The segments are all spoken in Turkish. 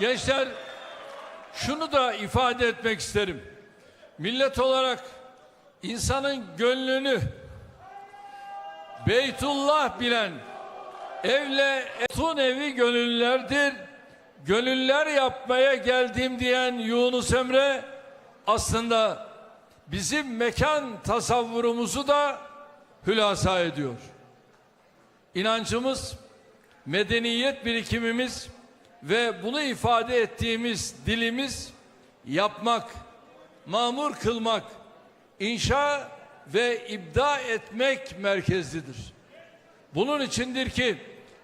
Gençler şunu da ifade etmek isterim. Millet olarak insanın gönlünü Beytullah bilen evle etun evi gönüllülerdir. Gönüller yapmaya geldim diyen Yunus Emre aslında bizim mekan tasavvurumuzu da hülasa ediyor. İnancımız, medeniyet birikimimiz ve bunu ifade ettiğimiz dilimiz yapmak, mamur kılmak, inşa ve ibda etmek merkezlidir. Bunun içindir ki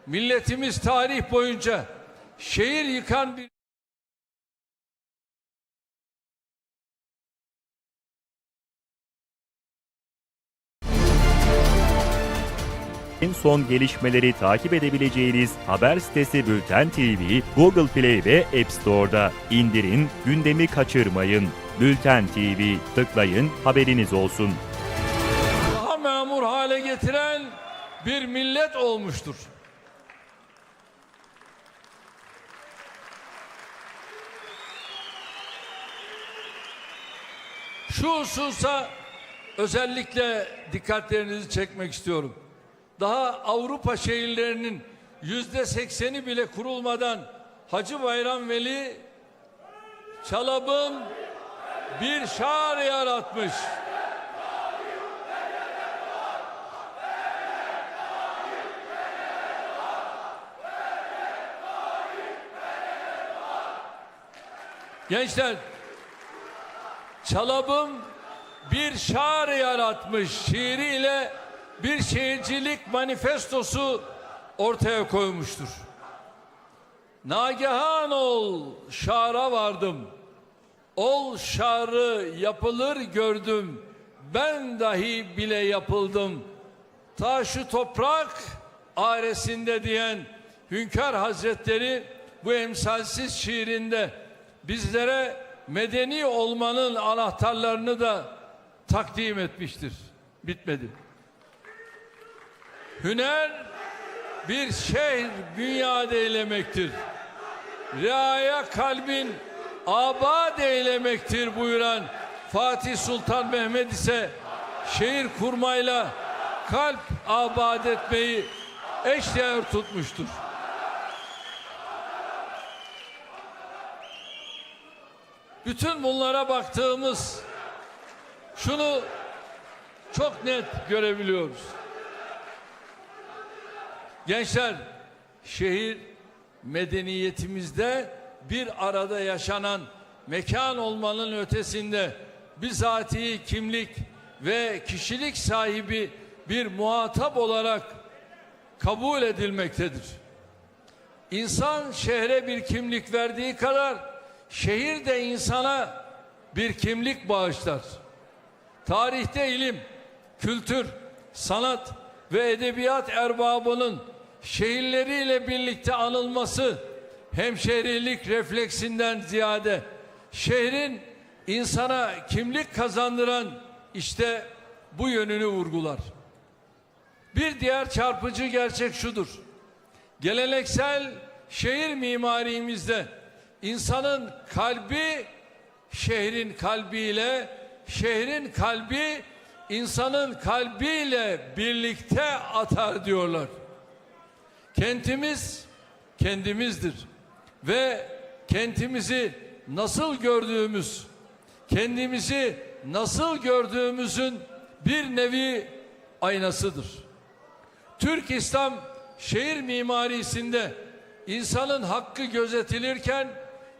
milletimiz tarih boyunca şehir yıkan bir En son gelişmeleri takip edebileceğiniz haber sitesi Bülten TV, Google Play ve App Store'da. İndirin, gündemi kaçırmayın. Bülten TV, tıklayın, haberiniz olsun. daha memur hale getiren bir millet olmuştur. Şu hususa özellikle dikkatlerinizi çekmek istiyorum. Daha Avrupa şehirlerinin yüzde sekseni bile kurulmadan Hacı Bayram Veli Çalab'ın bir şair yaratmış. Gençler, Çalabım bir şair yaratmış şiiriyle bir şehircilik manifestosu ortaya koymuştur. Nagihan ol şara vardım. Ol şarı yapılır gördüm. Ben dahi bile yapıldım. Ta şu toprak aresinde diyen Hünkar Hazretleri bu emsalsiz şiirinde bizlere medeni olmanın anahtarlarını da takdim etmiştir. Bitmedi. Hüner bir şehir bünyad eylemektir. Riaya kalbin abad eylemektir buyuran Fatih Sultan Mehmet ise şehir kurmayla kalp abad etmeyi eşdeğer tutmuştur. Bütün bunlara baktığımız şunu çok net görebiliyoruz. Gençler, şehir medeniyetimizde bir arada yaşanan mekan olmanın ötesinde bizatihi kimlik ve kişilik sahibi bir muhatap olarak kabul edilmektedir. İnsan şehre bir kimlik verdiği kadar şehir de insana bir kimlik bağışlar. Tarihte ilim, kültür, sanat ve edebiyat erbabının şehirleriyle birlikte anılması hemşehrilik refleksinden ziyade şehrin insana kimlik kazandıran işte bu yönünü vurgular. Bir diğer çarpıcı gerçek şudur. Geleneksel şehir mimarimizde insanın kalbi şehrin kalbiyle, şehrin kalbi insanın kalbiyle birlikte atar diyorlar. Kentimiz kendimizdir ve kentimizi nasıl gördüğümüz, kendimizi nasıl gördüğümüzün bir nevi aynasıdır. Türk İslam şehir mimarisinde insanın hakkı gözetilirken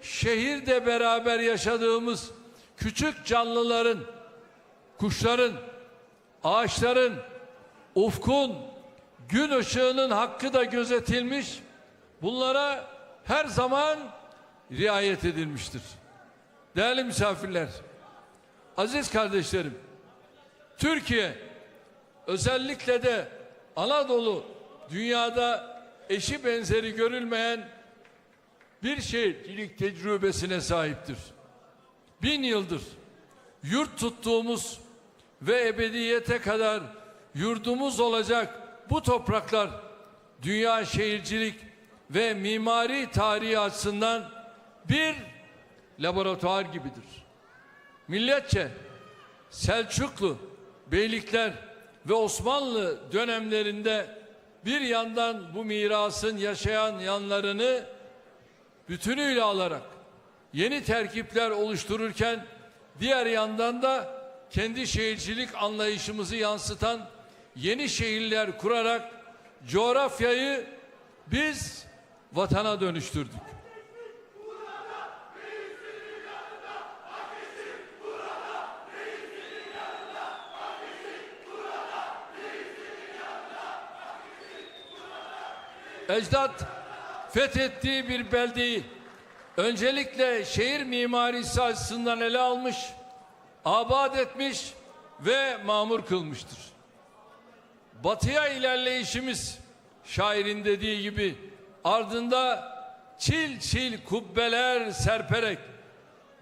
şehirde beraber yaşadığımız küçük canlıların, kuşların, ağaçların, ufkun, gün ışığının hakkı da gözetilmiş. Bunlara her zaman riayet edilmiştir. Değerli misafirler, aziz kardeşlerim, Türkiye özellikle de Anadolu dünyada eşi benzeri görülmeyen bir şehircilik tecrübesine sahiptir. Bin yıldır yurt tuttuğumuz ve ebediyete kadar yurdumuz olacak bu topraklar dünya şehircilik ve mimari tarihi açısından bir laboratuvar gibidir. Milletçe Selçuklu, Beylikler ve Osmanlı dönemlerinde bir yandan bu mirasın yaşayan yanlarını bütünüyle alarak yeni terkipler oluştururken diğer yandan da kendi şehircilik anlayışımızı yansıtan yeni şehirler kurarak coğrafyayı biz vatana dönüştürdük. Ecdat fethettiği bir beldeyi öncelikle şehir mimarisi açısından ele almış, abad etmiş ve mamur kılmıştır. Batıya ilerleyişimiz şairin dediği gibi ardında çil çil kubbeler serperek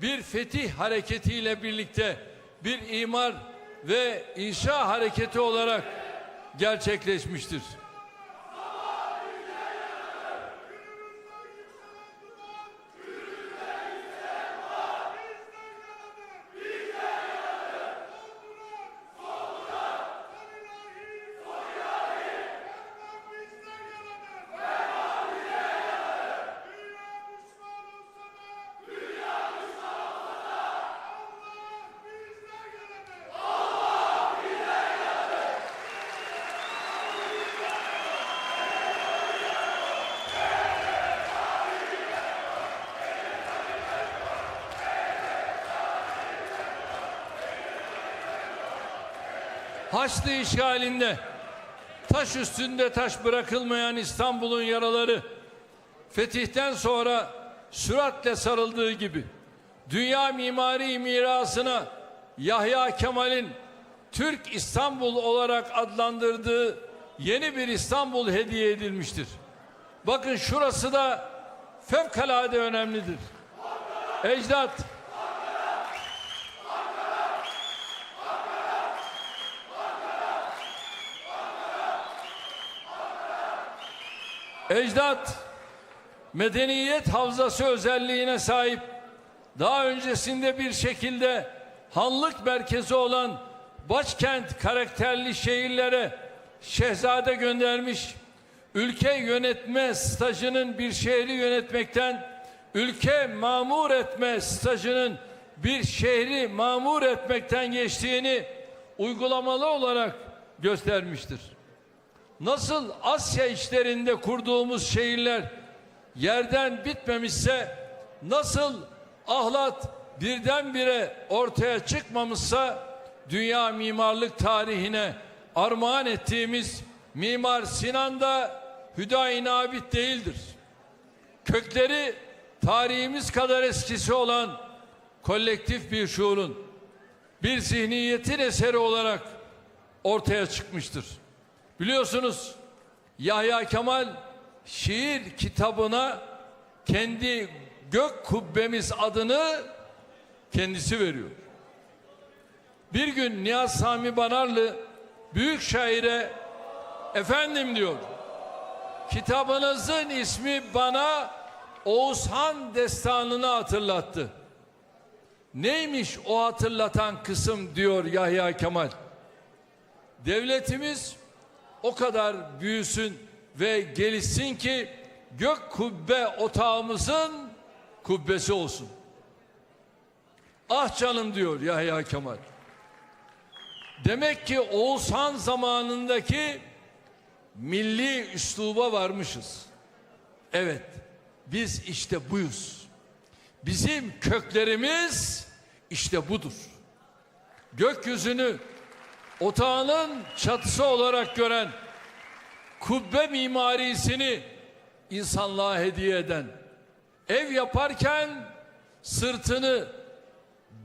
bir fetih hareketiyle birlikte bir imar ve inşa hareketi olarak gerçekleşmiştir. Haçlı işgalinde taş üstünde taş bırakılmayan İstanbul'un yaraları fetihten sonra süratle sarıldığı gibi dünya mimari mirasına Yahya Kemal'in Türk İstanbul olarak adlandırdığı yeni bir İstanbul hediye edilmiştir. Bakın şurası da fevkalade önemlidir. Ecdat Ecdat medeniyet havzası özelliğine sahip daha öncesinde bir şekilde hanlık merkezi olan başkent karakterli şehirlere şehzade göndermiş ülke yönetme stajının bir şehri yönetmekten ülke mamur etme stajının bir şehri mamur etmekten geçtiğini uygulamalı olarak göstermiştir nasıl Asya işlerinde kurduğumuz şehirler yerden bitmemişse nasıl ahlat birdenbire ortaya çıkmamışsa dünya mimarlık tarihine armağan ettiğimiz Mimar Sinan da Hüdayi Nabit değildir. Kökleri tarihimiz kadar eskisi olan kolektif bir şuurun, bir zihniyetin eseri olarak ortaya çıkmıştır. Biliyorsunuz Yahya Kemal şiir kitabına kendi gök kubbemiz adını kendisi veriyor. Bir gün Niyaz Sami Banarlı büyük şaire efendim diyor. Kitabınızın ismi bana Oğuzhan destanını hatırlattı. Neymiş o hatırlatan kısım diyor Yahya Kemal. Devletimiz o kadar büyüsün ve gelişsin ki gök kubbe otağımızın kubbesi olsun. Ah canım diyor Yahya Kemal. Demek ki Oğuzhan zamanındaki milli üsluba varmışız. Evet, biz işte buyuz. Bizim köklerimiz işte budur. Gökyüzünü otağının çatısı olarak gören kubbe mimarisini insanlığa hediye eden ev yaparken sırtını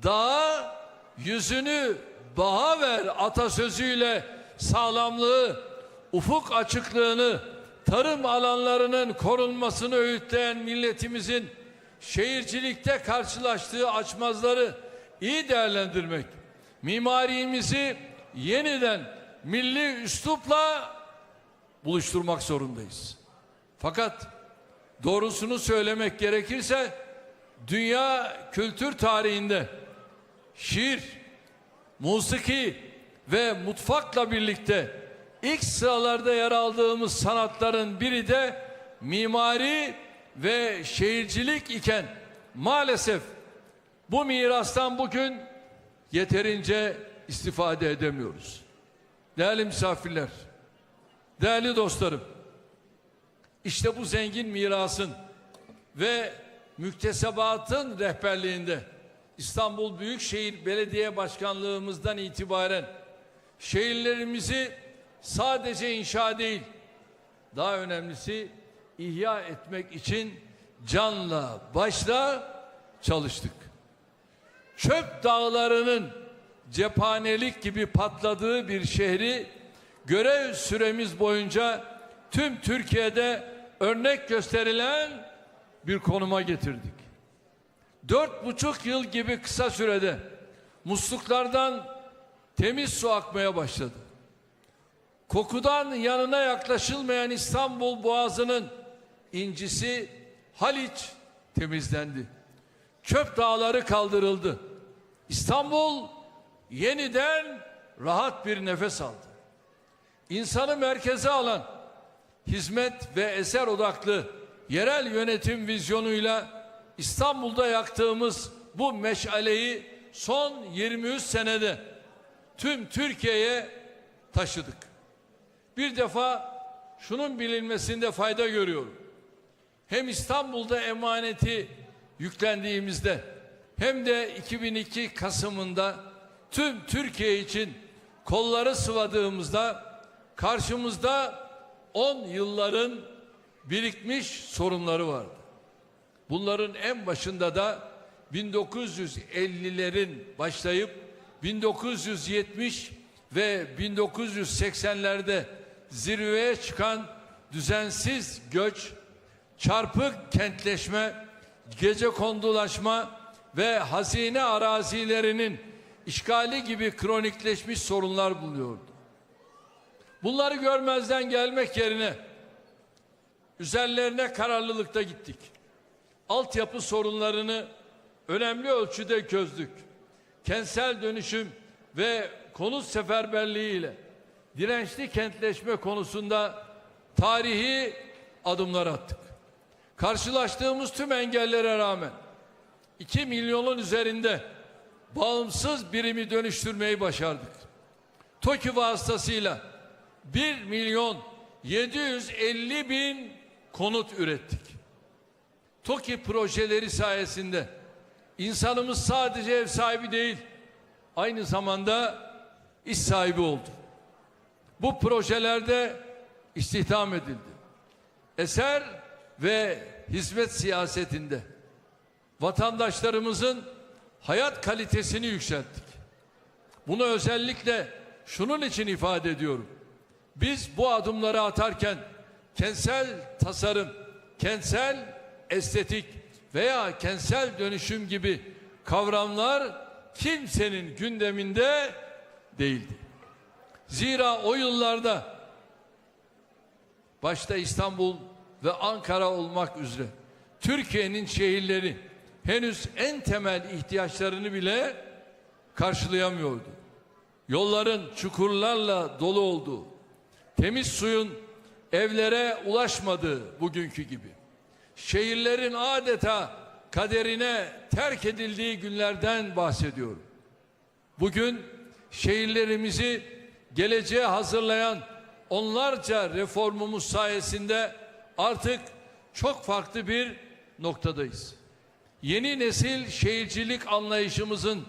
dağa yüzünü bağa ver atasözüyle sağlamlığı ufuk açıklığını tarım alanlarının korunmasını öğütleyen milletimizin şehircilikte karşılaştığı açmazları iyi değerlendirmek mimarimizi yeniden milli üslupla buluşturmak zorundayız. Fakat doğrusunu söylemek gerekirse dünya kültür tarihinde şiir, musiki ve mutfakla birlikte ilk sıralarda yer aldığımız sanatların biri de mimari ve şehircilik iken maalesef bu mirastan bugün yeterince istifade edemiyoruz. Değerli misafirler, değerli dostlarım, işte bu zengin mirasın ve müktesebatın rehberliğinde İstanbul Büyükşehir Belediye Başkanlığımızdan itibaren şehirlerimizi sadece inşa değil, daha önemlisi ihya etmek için canla başla çalıştık. Çöp dağlarının cephanelik gibi patladığı bir şehri görev süremiz boyunca tüm Türkiye'de örnek gösterilen bir konuma getirdik. Dört buçuk yıl gibi kısa sürede musluklardan temiz su akmaya başladı. Kokudan yanına yaklaşılmayan İstanbul Boğazı'nın incisi Haliç temizlendi. Çöp dağları kaldırıldı. İstanbul yeniden rahat bir nefes aldı. İnsanı merkeze alan hizmet ve eser odaklı yerel yönetim vizyonuyla İstanbul'da yaktığımız bu meşaleyi son 23 senede tüm Türkiye'ye taşıdık. Bir defa şunun bilinmesinde fayda görüyorum. Hem İstanbul'da emaneti yüklendiğimizde hem de 2002 Kasım'ında tüm Türkiye için kolları sıvadığımızda karşımızda 10 yılların birikmiş sorunları vardı. Bunların en başında da 1950'lerin başlayıp 1970 ve 1980'lerde zirveye çıkan düzensiz göç, çarpık kentleşme, gece kondulaşma ve hazine arazilerinin işgali gibi kronikleşmiş sorunlar bulunuyordu. Bunları görmezden gelmek yerine üzerlerine kararlılıkta gittik. Altyapı sorunlarını önemli ölçüde çözdük. Kentsel dönüşüm ve konut seferberliği ile dirençli kentleşme konusunda tarihi adımlar attık. Karşılaştığımız tüm engellere rağmen 2 milyonun üzerinde bağımsız birimi dönüştürmeyi başardık. TOKİ vasıtasıyla 1 milyon 750 bin konut ürettik. TOKİ projeleri sayesinde insanımız sadece ev sahibi değil, aynı zamanda iş sahibi oldu. Bu projelerde istihdam edildi. Eser ve hizmet siyasetinde vatandaşlarımızın hayat kalitesini yükselttik. Bunu özellikle şunun için ifade ediyorum. Biz bu adımları atarken kentsel tasarım, kentsel estetik veya kentsel dönüşüm gibi kavramlar kimsenin gündeminde değildi. Zira o yıllarda başta İstanbul ve Ankara olmak üzere Türkiye'nin şehirleri henüz en temel ihtiyaçlarını bile karşılayamıyordu. Yolların çukurlarla dolu olduğu, temiz suyun evlere ulaşmadığı bugünkü gibi. Şehirlerin adeta kaderine terk edildiği günlerden bahsediyorum. Bugün şehirlerimizi geleceğe hazırlayan onlarca reformumuz sayesinde artık çok farklı bir noktadayız. Yeni nesil şehircilik anlayışımızın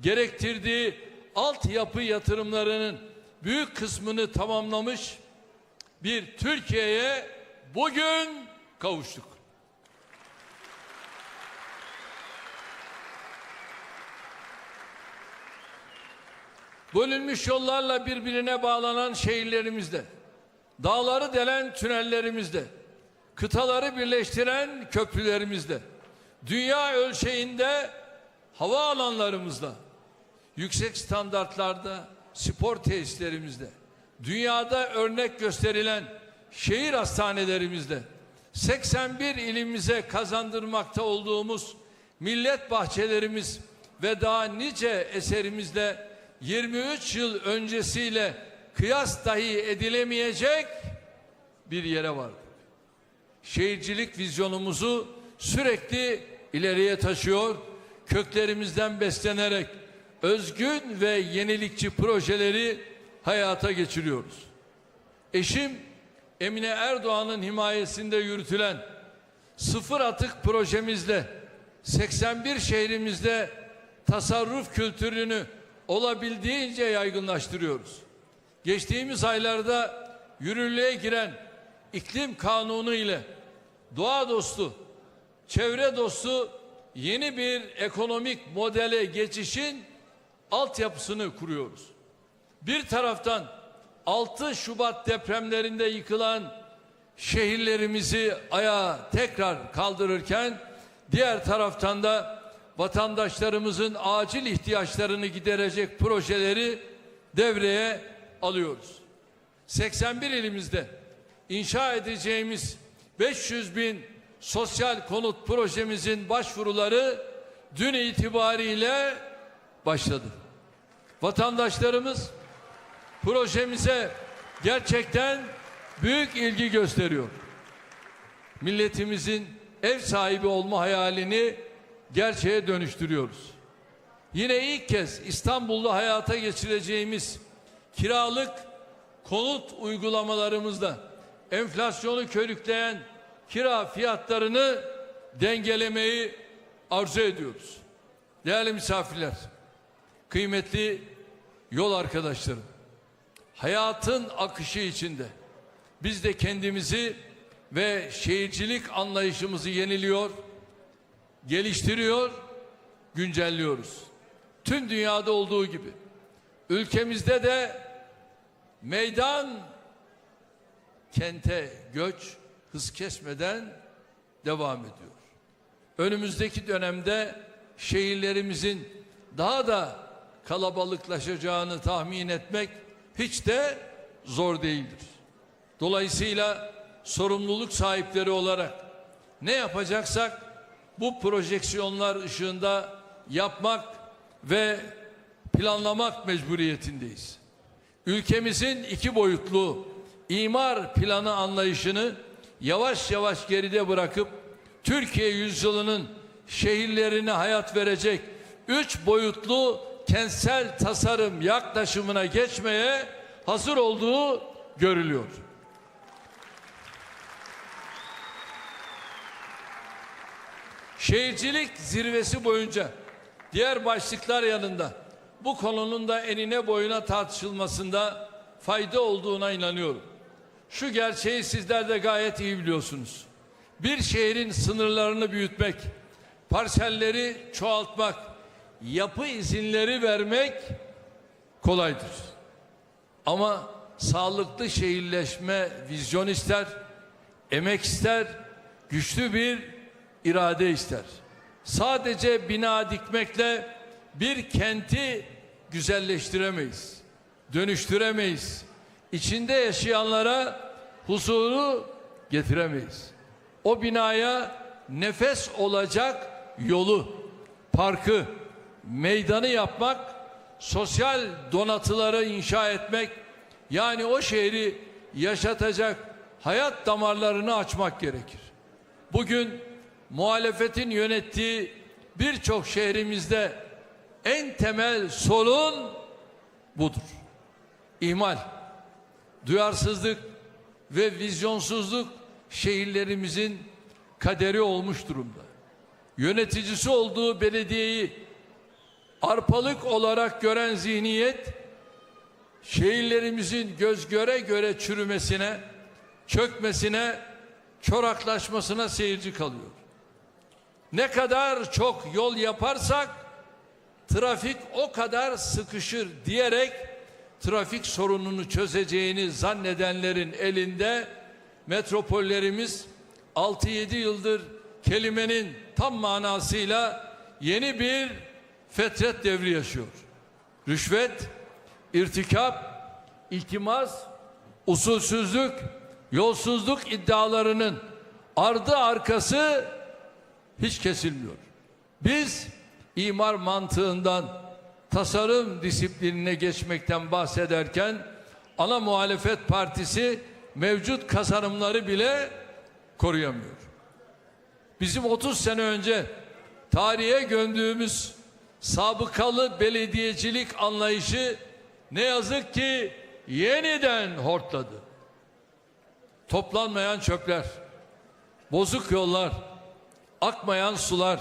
gerektirdiği altyapı yatırımlarının büyük kısmını tamamlamış bir Türkiye'ye bugün kavuştuk. Bölünmüş yollarla birbirine bağlanan şehirlerimizde, dağları delen tünellerimizde, kıtaları birleştiren köprülerimizde, dünya ölçeğinde hava alanlarımızda, yüksek standartlarda spor tesislerimizde, dünyada örnek gösterilen şehir hastanelerimizde, 81 ilimize kazandırmakta olduğumuz Millet bahçelerimiz ve daha nice eserimizle 23 yıl öncesiyle kıyas dahi edilemeyecek bir yere vardık. Şehircilik vizyonumuzu sürekli ileriye taşıyor, köklerimizden beslenerek özgün ve yenilikçi projeleri hayata geçiriyoruz. Eşim Emine Erdoğan'ın himayesinde yürütülen sıfır atık projemizle 81 şehrimizde tasarruf kültürünü olabildiğince yaygınlaştırıyoruz. Geçtiğimiz aylarda yürürlüğe giren iklim kanunu ile doğa dostu, çevre dostu yeni bir ekonomik modele geçişin altyapısını kuruyoruz. Bir taraftan 6 Şubat depremlerinde yıkılan şehirlerimizi ayağa tekrar kaldırırken diğer taraftan da vatandaşlarımızın acil ihtiyaçlarını giderecek projeleri devreye alıyoruz. 81 ilimizde inşa edeceğimiz 500 bin sosyal konut projemizin başvuruları dün itibariyle başladı. Vatandaşlarımız projemize gerçekten büyük ilgi gösteriyor. Milletimizin ev sahibi olma hayalini gerçeğe dönüştürüyoruz. Yine ilk kez İstanbul'da hayata geçireceğimiz kiralık konut uygulamalarımızda enflasyonu körükleyen kira fiyatlarını dengelemeyi arzu ediyoruz. Değerli misafirler, kıymetli yol arkadaşlarım, hayatın akışı içinde biz de kendimizi ve şehircilik anlayışımızı yeniliyor, geliştiriyor, güncelliyoruz. Tüm dünyada olduğu gibi ülkemizde de meydan kente göç hız kesmeden devam ediyor. Önümüzdeki dönemde şehirlerimizin daha da kalabalıklaşacağını tahmin etmek hiç de zor değildir. Dolayısıyla sorumluluk sahipleri olarak ne yapacaksak bu projeksiyonlar ışığında yapmak ve planlamak mecburiyetindeyiz. Ülkemizin iki boyutlu imar planı anlayışını yavaş yavaş geride bırakıp Türkiye yüzyılının şehirlerine hayat verecek üç boyutlu kentsel tasarım yaklaşımına geçmeye hazır olduğu görülüyor. Şehircilik zirvesi boyunca diğer başlıklar yanında bu konunun da enine boyuna tartışılmasında fayda olduğuna inanıyorum. Şu gerçeği sizler de gayet iyi biliyorsunuz. Bir şehrin sınırlarını büyütmek, parselleri çoğaltmak, yapı izinleri vermek kolaydır. Ama sağlıklı şehirleşme vizyon ister, emek ister, güçlü bir irade ister. Sadece bina dikmekle bir kenti güzelleştiremeyiz, dönüştüremeyiz. İçinde yaşayanlara huzuru getiremeyiz. O binaya nefes olacak yolu, parkı, meydanı yapmak, sosyal donatıları inşa etmek, yani o şehri yaşatacak hayat damarlarını açmak gerekir. Bugün muhalefetin yönettiği birçok şehrimizde en temel sorun budur. İhmal, duyarsızlık ve vizyonsuzluk şehirlerimizin kaderi olmuş durumda. Yöneticisi olduğu belediyeyi arpalık olarak gören zihniyet şehirlerimizin göz göre göre çürümesine, çökmesine, çoraklaşmasına seyirci kalıyor. Ne kadar çok yol yaparsak trafik o kadar sıkışır diyerek trafik sorununu çözeceğini zannedenlerin elinde metropollerimiz 6-7 yıldır kelimenin tam manasıyla yeni bir fetret devri yaşıyor. Rüşvet, irtikap, iltimas, usulsüzlük, yolsuzluk iddialarının ardı arkası hiç kesilmiyor. Biz imar mantığından tasarım disiplinine geçmekten bahsederken ana muhalefet partisi mevcut kazanımları bile koruyamıyor. Bizim 30 sene önce tarihe gömdüğümüz sabıkalı belediyecilik anlayışı ne yazık ki yeniden hortladı. Toplanmayan çöpler, bozuk yollar, akmayan sular,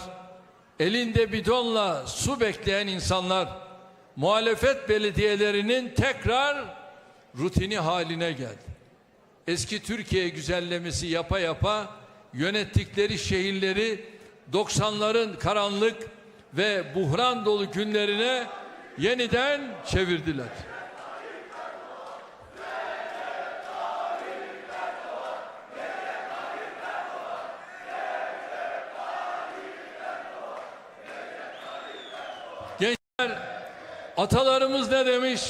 elinde bidonla su bekleyen insanlar, muhalefet belediyelerinin tekrar rutini haline geldi. Eski Türkiye güzellemesi yapa yapa yönettikleri şehirleri 90'ların karanlık ve buhran dolu günlerine yeniden çevirdiler. Atalarımız ne demiş?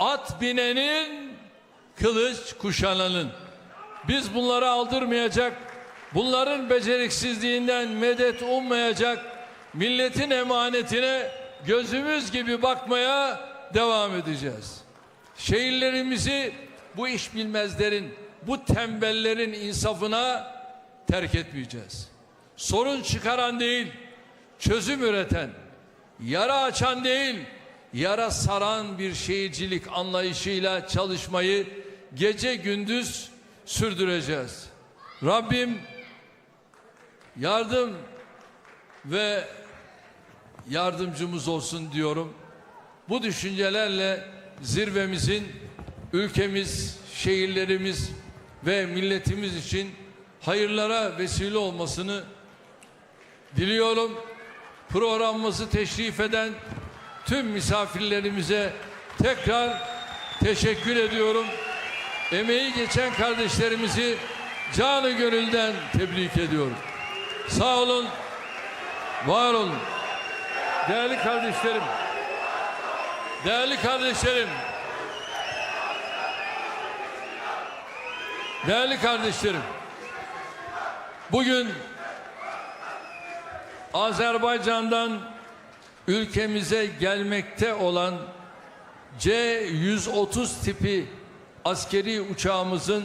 At binenin kılıç kuşananın. Biz bunları aldırmayacak, bunların beceriksizliğinden medet ummayacak, milletin emanetine gözümüz gibi bakmaya devam edeceğiz. Şehirlerimizi bu iş bilmezlerin, bu tembellerin insafına terk etmeyeceğiz. Sorun çıkaran değil, çözüm üreten, yara açan değil, yara saran bir şehircilik anlayışıyla çalışmayı gece gündüz sürdüreceğiz. Rabbim yardım ve yardımcımız olsun diyorum. Bu düşüncelerle zirvemizin ülkemiz, şehirlerimiz ve milletimiz için hayırlara vesile olmasını diliyorum. Programımızı teşrif eden tüm misafirlerimize tekrar teşekkür ediyorum. Emeği geçen kardeşlerimizi canı gönülden tebrik ediyorum. Sağ olun, var olun. Değerli kardeşlerim, değerli kardeşlerim, değerli kardeşlerim, bugün Azerbaycan'dan ülkemize gelmekte olan C-130 tipi askeri uçağımızın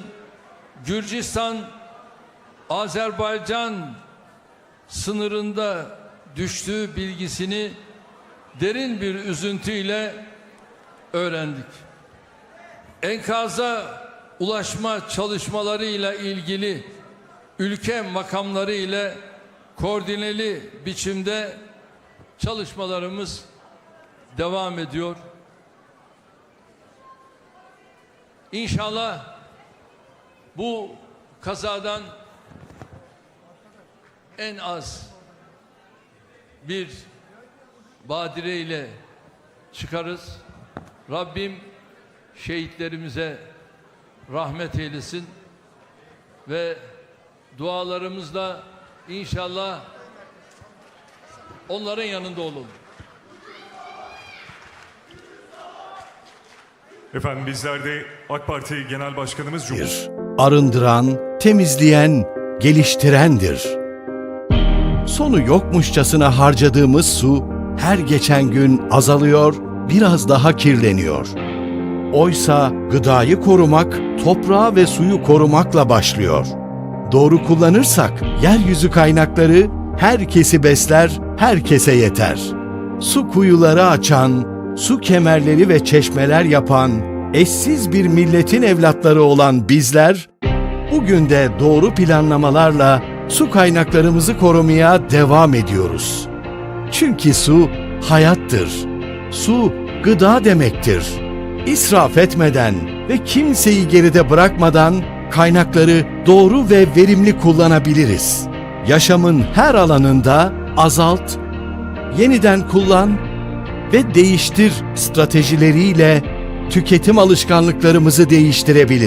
Gürcistan Azerbaycan sınırında düştüğü bilgisini derin bir üzüntüyle öğrendik. Enkaza ulaşma çalışmalarıyla ilgili ülke makamları ile koordineli biçimde çalışmalarımız devam ediyor. İnşallah bu kazadan en az bir badire ile çıkarız. Rabbim şehitlerimize rahmet eylesin ve dualarımızla inşallah onların yanında olalım. Efendim bizler de AK Parti Genel Başkanımız Cumhur... arındıran, temizleyen, geliştirendir. Sonu yokmuşçasına harcadığımız su her geçen gün azalıyor, biraz daha kirleniyor. Oysa gıdayı korumak, toprağı ve suyu korumakla başlıyor. Doğru kullanırsak yeryüzü kaynakları herkesi besler, herkese yeter. Su kuyuları açan, su kemerleri ve çeşmeler yapan, eşsiz bir milletin evlatları olan bizler, bugün de doğru planlamalarla su kaynaklarımızı korumaya devam ediyoruz. Çünkü su hayattır. Su gıda demektir. İsraf etmeden ve kimseyi geride bırakmadan kaynakları doğru ve verimli kullanabiliriz. Yaşamın her alanında azalt, yeniden kullan ve değiştir stratejileriyle tüketim alışkanlıklarımızı değiştirebiliriz.